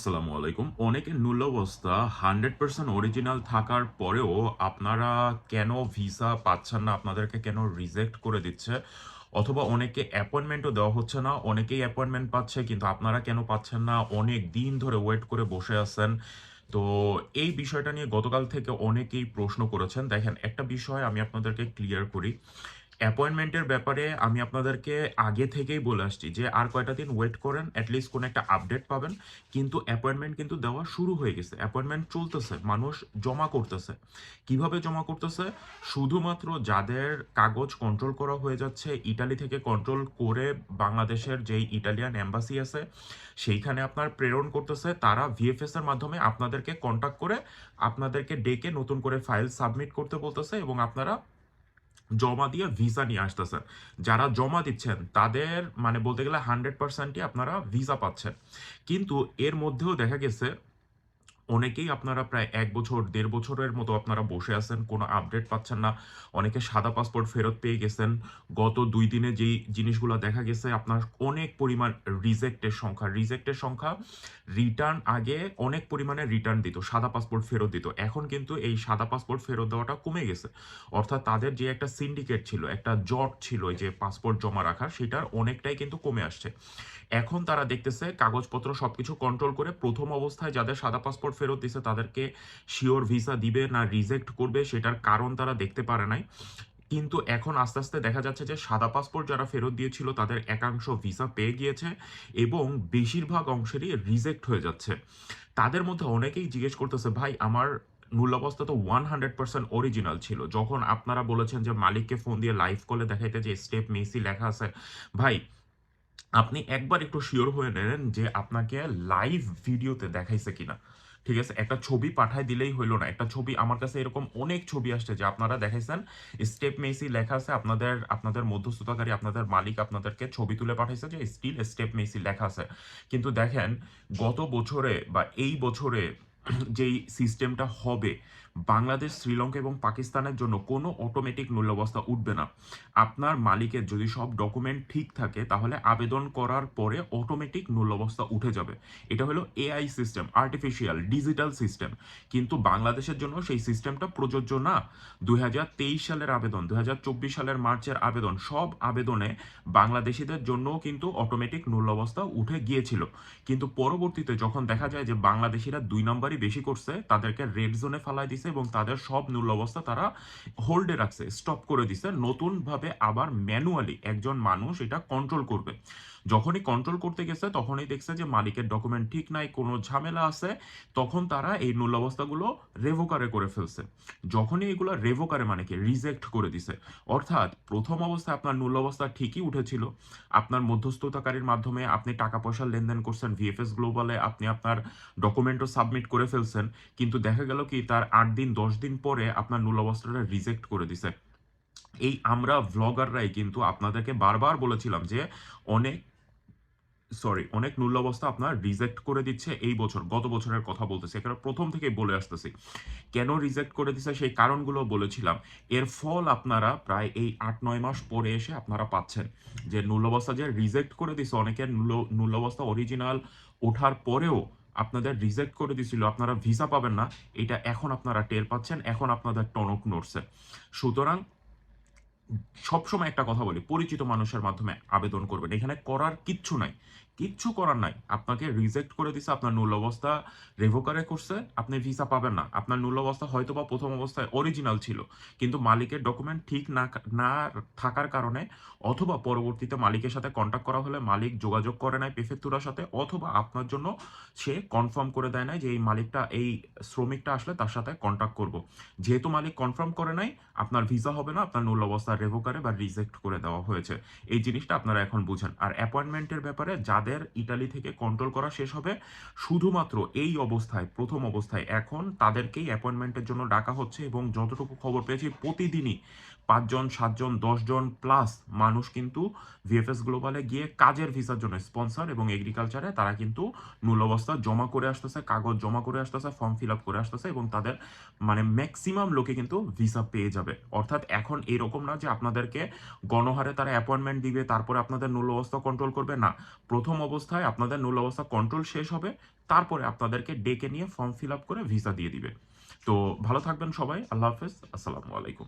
আসসালামু আলাইকুম। অনেকের অবস্থা হান্ড্রেড পার্সেন্ট অরিজিনাল থাকার পরেও আপনারা কেন ভিসা পাচ্ছেন না, আপনাদেরকে কেন রিজেক্ট করে দিচ্ছে? অথবা অনেকে অ্যাপয়েন্টমেন্টও দেওয়া হচ্ছে না, অনেকেই অ্যাপয়েন্টমেন্ট পাচ্ছে, কিন্তু আপনারা কেন পাচ্ছেন না? অনেক দিন ধরে ওয়েট করে বসে আছেন। তো এই বিষয়টা নিয়ে গতকাল থেকে অনেকেই প্রশ্ন করেছেন। দেখেন, একটা বিষয় আমি আপনাদেরকে ক্লিয়ার করি। অ্যাপয়েন্টমেন্টের ব্যাপারে আমি আপনাদেরকে আগে থেকেই বলে আসছি যে আর কয়টা দিন ওয়েট করেন অ্যাটলিস্ট কোনো একটা আপডেট পাবেন। কিন্তু অ্যাপয়েন্টমেন্ট কিন্তু দেওয়া শুরু হয়ে গেছে। অ্যাপয়েন্টমেন্ট চলতেছে, মানুষ জমা করতেছে। কীভাবে জমা করতেছে? শুধুমাত্র যাদের কাগজ কন্ট্রোল করা হয়ে যাচ্ছে ইটালি থেকে কন্ট্রোল করে বাংলাদেশের যেই ইটালিয়ান এম্বাসি আছে, সেইখানে আপনার প্রেরণ করতেছে। তারা ভিএফএস এর মাধ্যমে আপনাদেরকে কন্ট্যাক্ট করে, আপনাদেরকে ডেকে নতুন করে ফাইল সাবমিট করতে বলতেছে এবং আপনারা জমা দিয়ে ভিসা নিয়ে আসতেছেন। যারা জমা দিচ্ছেন, তাদের মানে বলতে গেলে হান্ড্রেড পার্সেন্টই আপনারা ভিসা পাচ্ছেন। কিন্তু এর মধ্যেও দেখা গেছে অনেকেই আপনারা প্রায় এক বছর, দেড় বছরের মতো আপনারা বসে আছেন, কোনো আপডেট পাচ্ছেন না। অনেকে সাদা পাসপোর্ট ফেরত পেয়ে গেছেন। গত দুই দিনে যেই জিনিসগুলো দেখা গেছে, আপনার অনেক পরিমাণ রিজেক্টের সংখ্যা। রিজেক্টের সংখ্যা রিটার্ন আগে অনেক পরিমাণে রিটার্ন দিত, সাদা পাসপোর্ট ফেরত দিত। এখন কিন্তু এই সাদা পাসপোর্ট ফেরত দেওয়াটা কমে গেছে। অর্থাৎ তাদের যে একটা সিন্ডিকেট ছিল, একটা জট ছিল যে পাসপোর্ট জমা রাখার সেটার অনেকটাই কিন্তু কমে আসছে। এখন তারা দেখতেছে, কাগজপত্র সবকিছু কন্ট্রোল করে প্রথম অবস্থায় যাদের সাদা পাসপোর্ট ফেরত দিছে, তাদেরকে শিওর ভিসা দিবে না রিজেক্ট করবে, সেটার কারণ তারা দেখতে পারে নাই। কিন্তু এখন আস্তে আস্তে দেখা যাচ্ছে যে সাদা পাসপোর্ট যারা ফেরত দিয়েছিল, তাদের একাংশ ভিসা পেয়ে গিয়েছে এবং বেশিরভাগ অংশেরই রিজেক্ট হয়ে যাচ্ছে। তাদের মধ্যে অনেকেই জিজ্ঞেস করতেছে, ভাই, আমার মূল অবস্থা তো ওয়ান হান্ড্রেড পার্সেন্ট অরিজিনাল ছিল। যখন আপনারা বলেছেন যে মালিককে ফোন দিয়ে লাইভ কলে দেখাইতে যে স্টেপ মেসি লেখা আছে, ভাই, আপনি একবার একটু শিওর হয়ে নেন যে আপনাকে লাইভ ভিডিওতে দেখাইছে কিনা। ঠিক আছে? একটা ছবি পাঠায় দিলেই হইল না। একটা ছবি, আমার কাছে এরকম অনেক ছবি আসছে যে আপনারা দেখাইছেন, স্টেপ মেসি লেখা আছে, আপনাদের আপনাদের মধ্যস্থতাকারী, আপনাদের মালিক আপনাদেরকে ছবি তুলে পাঠাইছে যে স্টিল স্টেপ মেসি লেখা আছে। কিন্তু দেখেন, গত বছরে বা এই বছরে যেই সিস্টেমটা হবে বাংলাদেশ, শ্রীলঙ্কা এবং পাকিস্তানের জন্য কোনো অটোমেটিক মূল্যাবস্থা উঠবে না। আপনার মালিকের যদি সব ডকুমেন্ট ঠিক থাকে, তাহলে আবেদন করার পরে অটোমেটিক মূল্যাবস্থা উঠে যাবে। এটা হলো AI system artificial digital system কিন্তু বাংলাদেশের জন্য সেই সিস্টেমটা প্রযোজ্য না। দুই হাজার তেইশ সালের আবেদন, দুই হাজার চব্বিশ সালের মার্চের আবেদন, সব আবেদনে বাংলাদেশিদের জন্যও কিন্তু অটোমেটিক মূল্যাবস্থা উঠে গিয়েছিল। কিন্তু পরবর্তীতে যখন দেখা যায় যে বাংলাদেশিরা দুই নম্বরই বেশি করছে, তাদেরকে রেড জোনে ফালাই দিছে এবং তাদের সব নূল অবস্থা তারা হোল্ডে রাখছে স্টপ করে দিছে। নতুনভাবে আবার ম্যানুয়ালি একজন মানুষ এটা কন্ট্রোল করবে। যখনই কন্ট্রোল করতে গেছে, তখনই দেখছে যে মালিকের ডকুমেন্ট ঠিক নাই, কোনো ঝামেলা আছে, তখন তারা এই মূল্য অবস্থাগুলো রেভোকারে করে ফেলছে। যখনই এগুলো রেভোকারে মানে কি রিজেক্ট করে দিছে। অর্থাৎ প্রথম অবস্থায় আপনার মূল্য অবস্থা ঠিকই উঠেছিল। আপনার মধ্যস্থতাকারীর মাধ্যমে আপনি টাকা পয়সার লেনদেন করছেন ভিএফএস গ্লোবালে আপনি আপনার ডকুমেন্টও সাবমিট করে ফেলছেন, কিন্তু দেখা গেল কি, তার আট দিন, দশ দিন পরে আপনার মূল অবস্থাটা রিজেক্ট করে দিছে। এই আমরা ভ্লগাররাই কিন্তু আপনাদেরকে বারবার বলেছিলাম যে অনেক সরি অনেক মূল্য অবস্থা আপনার রিজেক্ট করে দিচ্ছে এই বছর, গত বছরের কথা বলতেছি। এখানে প্রথম থেকে বলে আসতেছি। কেন রিজেক্ট করে দিচ্ছে? সেই কারণগুলো বলেছিলাম। এর ফল আপনারা প্রায় এই আট, নয় মাস পরে এসে আপনারা পাচ্ছেন। যে মূল্য অবস্থা যে রিজেক্ট করে দিচ্ছে অনেকের মূল্য অবস্থা অরিজিনাল ওঠার পরেও আপনাদের রিজেক্ট করে দিছিল। আপনারা ভিসা পাবেন না। এটা এখন আপনারা টের পাচ্ছেন। এখন আপনাদের টনক নড়ছে। সুতরাং সবসময় একটা কথা বলি পরিচিত মানুষের মাধ্যমে আবেদন করবেন। এখানে করার কিচ্ছু নাই। কিচ্ছু করার নাই। আপনাকে রিজেক্ট করে দিছে, আপনার নূল অবস্থা রেভোকারে করছে, আপনি ভিসা পাবেন না। আপনার নূল অবস্থা হয়তো বা প্রথম অবস্থায় অরিজিনাল ছিল, কিন্তু মালিকের ডকুমেন্ট ঠিক না না থাকার কারণে অথবা পরবর্তীতে মালিকের সাথে কন্ট্যাক্ট করা হলে মালিক যোগাযোগ করে নাই পেফেক্তুরার সাথে, অথবা আপনার জন্য সে কনফার্ম করে দেয় নাই যে এই মালিকটা, এই শ্রমিকটা আসলে তার সাথে কন্ট্যাক্ট করব। যেহেতু মালিক কনফার্ম করে নাই, আপনার ভিসা হবে না, আপনার নূল অবস্থা রেভোকারে বা রিজেক্ট করে দেওয়া হয়েছে। এই জিনিসটা আপনারা এখন বুঝেন। আর অ্যাপয়েন্টমেন্টের ব্যাপারে যাদের ইটালি থেকে কন্ট্রোল করা শেষ হবে। শুধুমাত্র এই অবস্থায়, প্রথম অবস্থায় এখন তাদেরকেই অ্যাপয়েন্টমেন্টের জন্য ডাকা হচ্ছে এবং যতটুকু খবর পেয়েছি, প্রতিদিনই পাঁচজন, সাতজন, দশজন প্লাস মানুষ কিন্তু ভিএফএস গ্লোবালে গিয়ে কাজের ভিসার জন্য স্পন্সর এবং এগ্রিকালচারে তারা কিন্তু মূল অবস্থা জমা করে আসতেছে, কাগজ জমা করে আসতেছে ফর্ম ফিল আপ করে আসতেছে এবং তাদের মানে ম্যাক্সিমাম লোকে কিন্তু ভিসা পেয়ে যাবে। অর্থাৎ এখন এরকম না যে আপনাদেরকে গণহারে তারা অ্যাপয়েন্টমেন্ট দিবে, তারপরে আপনাদের নূল অবস্থা কন্ট্রোল করবে, না। প্রথম অবস্থায় আপনাদের নুল অবস্থা কন্ট্রোল শেষ হবে, তারপরে আপনাদেরকে ডেকে নিয়ে ফর্ম ফিল আপ করে ভিসা দিয়ে দিবে। তো ভালো থাকবেন সবাই, আল্লাহ হাফেজ, আসসালামু আলাইকুম।